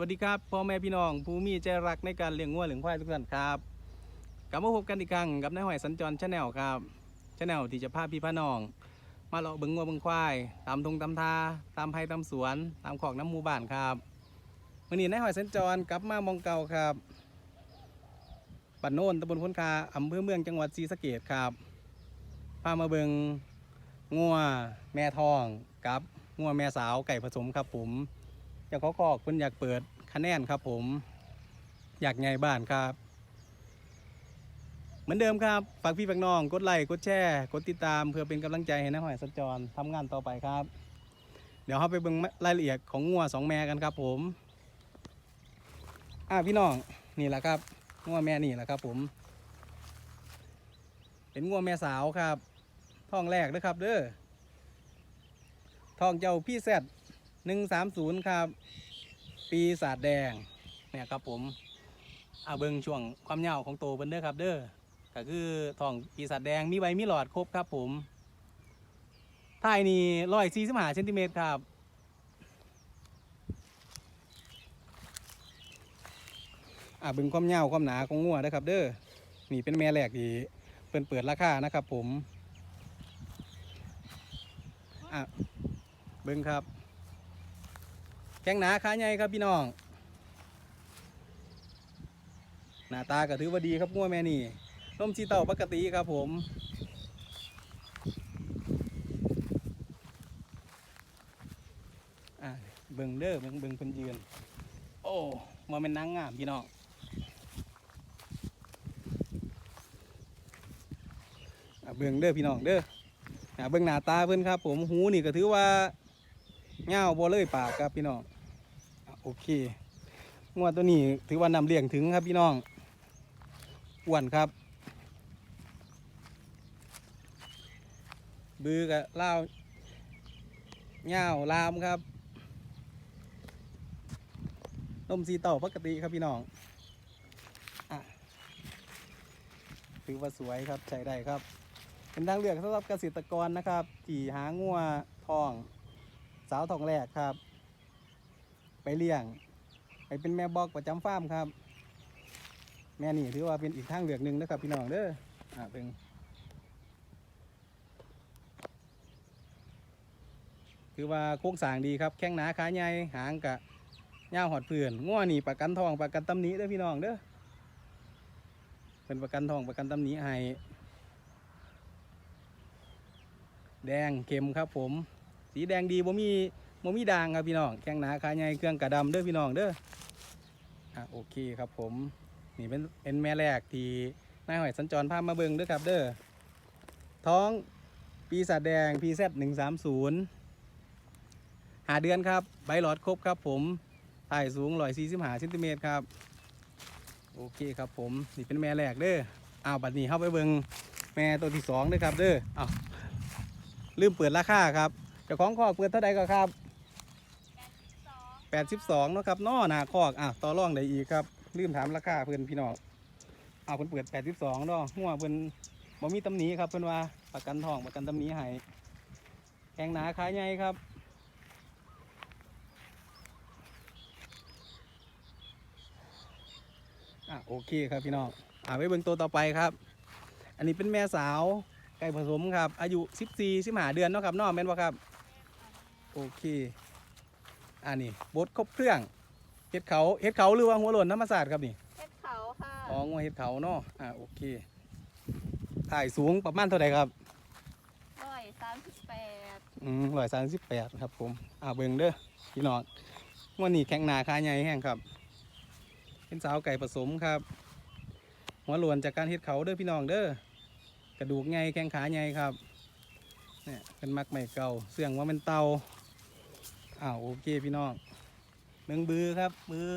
วัสดีครับพ่อแม่พี่น้อง ผู้มีใจรักในการเลี้ยงงัวเลี้ยงควายทุกท่านครับกลับมาพบกันอีกครั้งกับนายหอยสัญจรชาแนลครับชาแนลที่จะพาพี่พาน้อง มาเลาะเบิ้งงัวเบิ้งควายตามทงตามทาตามไผ่ตามสวน ตามขอกน้ำหมูบ้านครับวันนี้นายหอยสัญจรกลับมามองเก่าครับปันโนนตำบลพ้นคาอำเภอเมืองจังหวัดศรีสะเกดครับพามาเบิงงัวแม่ทองกับงัวแม่สาวไก่ผสมครับผมอยากขอขอกคุณอยากเปิด คะแนนครับผม อยากไงบ้านครับ เหมือนเดิมครับ ฝากพี่ฝากน้อง กดไลค์กดแชร์กดติดตามเพื่อเป็นกำลังใจให้น้าหอยสัญจรทำงานต่อไปครับ เดี๋ยวเราไปเบิ่งรายละเอียดของงัวสองแม่กันครับผมอ่าพี่น้องนี่แหละครับงัวแม่นี่แหละครับ ผม เป็นงัวแม่สาวครับท้องแรกนะครับเด้อท้องเจ้าพี่แซดหนึ่งสามศูนย์ครับ ปีศาจแดงเนี่ยครับผมอาเบิงช่วงความยาวของโตวเพิ่นเด้อครับ เด้อก็คือทองปีศาจแดงมีใบมีหลอดครบครับผมท้ายนี่ร้อยสี่สิบห้าเซนติเมตรครับอาเบิงความยาวความหนาของงัวเด้อครับ เด้อนี่เป็นแม่แรกที่เพิ่นเปิดราคานะครับผมอะเบิงครับ แข้งหนาขาใหญ่ครับพี่น้อง หน้าตาก็ถือว่าดีครับงัวแม่นี่ร่มชีเต่าปกติครับผมเบิ่งเด้อเบิ่งเบิ่งเพิ่นยืน โอ้มาเป็นนางงามพี่น้องเบิ่งเด้อพี่น้องเด้อเบิ่งหน้าตาเพิ่อนครับ ผมหูนี่ก็ถือว่าเงาวบ่เลยปากครับพี่น้อง โอเคงวดตัวนี้ถือว่านำเลี้ยงถึงครับพี่น้องอ้วนครับ บือกับเล่าเงาวลามครับนมสีเต่าปกติครับพี่น้องอะถือว่าสวยครับใช้ได้ครับ เป็นทางเลือกสำหรับเกษตรกรนะครับที่หางัวทอง สาวทองแรกครับ ไปเลี้ยง ไปเป็นแม่บอกประจำฟาร์มครับ แม่นี่ถือว่าเป็นอีกทางเลือกหนึ่งนะครับพี่น้องเด้ออ่าเป็นคือว่าโค้งสางดีครับแข้งหนาขาใหญ่หางกะย่าหอดเพื่อนง้อนี่ประกันทองประกันตำหนิเด้อพี่น้องเด้อเป็นประกันทองประกันตำหนิให้แดงเข็มครับผม สีแดงดีบ่มี บ่มีด่างครับพี่น้องแข้งหนาขาใหญ่เครื่องกระดำเด้อพี่น้องเด้ออะโอเคครับผมนี่เป็นเป็นแม่แรกที่นายหอยสัญจรพามาเบิงเด้อครับเด้อท้องปีศาจแดงพีเซหนึ่งสามศูนย์หาเดือนครับ ใบหลอดครบครับผมถ่ายสูงร้อยสี่สิบห้าเซนติเมตรครับ โอเคครับผม นี่เป็นแม่แรกเด้ออ้าวบัดนี้เข้าไปเบิงแม่ตัวที่สองเด้อครับเด้ออ้าวลืมเปิดราคาครับเจ้าของคอกเปิดเท่าใดก็ครับ 82เนาะครับนอหนาคอกอะต่อรองได้อีกครับลืมถามราคาเพื่อนพี่น้องเอาเพิ่นเปิด 82เนาะหัวเพิ่นบ่มีตำหนิครับเพิ่อนว่าประกันทองประกันตำหนิให้แข็งหนาขายใหญ่ครับอะโอเคครับพี่น้องอะไปเบิ่งตัวต่อไปครับ อันนี้เป็นแม่สาวไก่ผสมครับ อายุ 14 15เดือนเนาะครับนาะแม่นบ่ครับ โอเค อันนี้บดครบเครื่องเห็ดเขาเห็ดเขาหรือว่าหัวหล่นธรรมศาสตร์ครับนี่เพชรเขาค่ะอ๋องัวเห็ดเขาเนาะอ่าโอเคถ่ายสูงประมาณเท่าไหร่ครับร้อยสามสิบแปดอืมร้อยสามสิบแปดครับผมอ่าเบิ่งเด้อพี่น้องวันนี้แข้งหนาขาใหญ่แห้งครับเป็นสาวไก่ผสมครับ หัวหลวนจากการเห็ดเขาเด้อพี่น้องเด้อกระดูกใหญ่แข้งขาใหญ่ครับเนี่ยเป็นมักใหม่เก่าเสื่องว่าเป็นเตา อ้าวโอเคพี่น้องเมืองบือครับบือ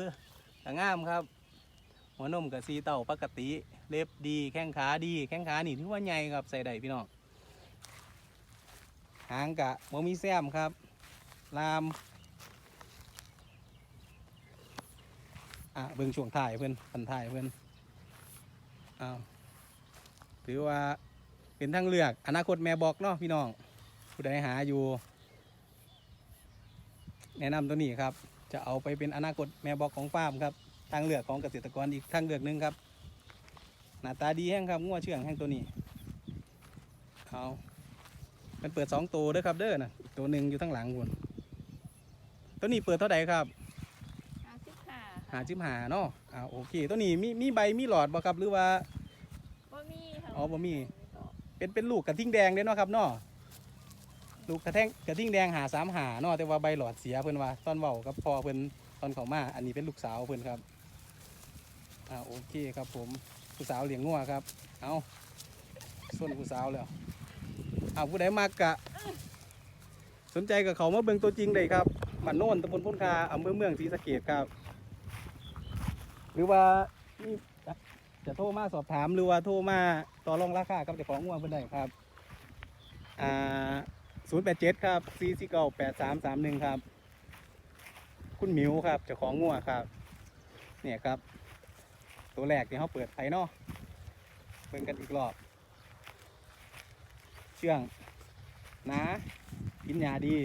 กระง่ามครับ หัวนมกับสีเต่าปกติ เล็บดี แข้งขาดี แข้งขานี่ถือว่าใหญ่ครับใส่ได้พี่น้องหางกะโมมีแซมครับ ลาม อะเบิ่งช่วงถ่ายเพื่อนพันถ่ายเพื่อนอ้าวถือว่าเป็นทางเลือกอนาคตแม่บอกเนาะพี่น้องผู้ใดหาอยู่ แนะนำตัวนี้ครับ จะเอาไปเป็นอนาคตแม่บอกของฟาร์มครับทางเลือกของเกษตรกรอีกทางเลือกหนึ่งครับ หน้าตาดีแห้งครับงัวเชื่องแห้งตัวนี้เอามันเปิดสองตัวเด้อครับเด้อนะอีกตัวหนึ่งอยู่ทั้งหลังคุณตัวนี้เปิดเท่าไหร่ครับห้าสิบห้าหาจิมหาเนาะอ่าโอเค ตัวนี้มีมีใบมีหลอดบ่ครับหรือว่าบ่มีค่ะอ๋อบ่มี เป็นเป็นลูกกระทิ่งแดงเด้เนาะครับเนาะ ลูกกระแทงกระทิ่งแดงหาสามหาเนาะแต่ว่าใบหลอดเสียเพิ่นว่าตอนเว้ากับพอเพิ่นตอนเขามา อันนี้เป็นลูกสาวเพิ่นครับอ่าโอเคครับผมผู้สาวเลี้ยงงัวครับ เอาส่วนผู้สาวแล้วเอาผู้ใดมากกะ สนใจกับเขามาเบิ่งตัวจริงได้ครับบ้านโน่นตำบลพ้นคาอำเภอเมืองศรีสะเกษครับ หรือว่านี่จะจะโทรมาสอบถามหรือว่าโทรมาต่อรองราคากับเจ้าของงัวเพิ่นได้ครับ อ่า ศูนย์แปดเจ็ดครับสี่สี่เก้าแปดสามสามหนึ่งครับ คุณหมิวครับเจ้าของงัวครับ เนี่ยครับ ตัวแรกที่เขาเปิดไฟเนาะเบิ่งกันอีกรอบ เชื่องนะกินยาดี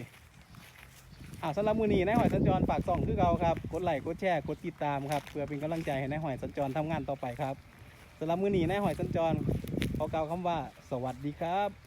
อ่าสำหรับมือนี้นายหอยสัญจรฝากส่องคือเราครับ กดไลค์กดแชร์กดติดตามครับเพื่อเป็นกำลังใจให้นายหอยสัญจรทำงานต่อไปครับสำหรับมือนี้นายหอยสัญจรขอกล่าวคำว่า สวัสดีครับ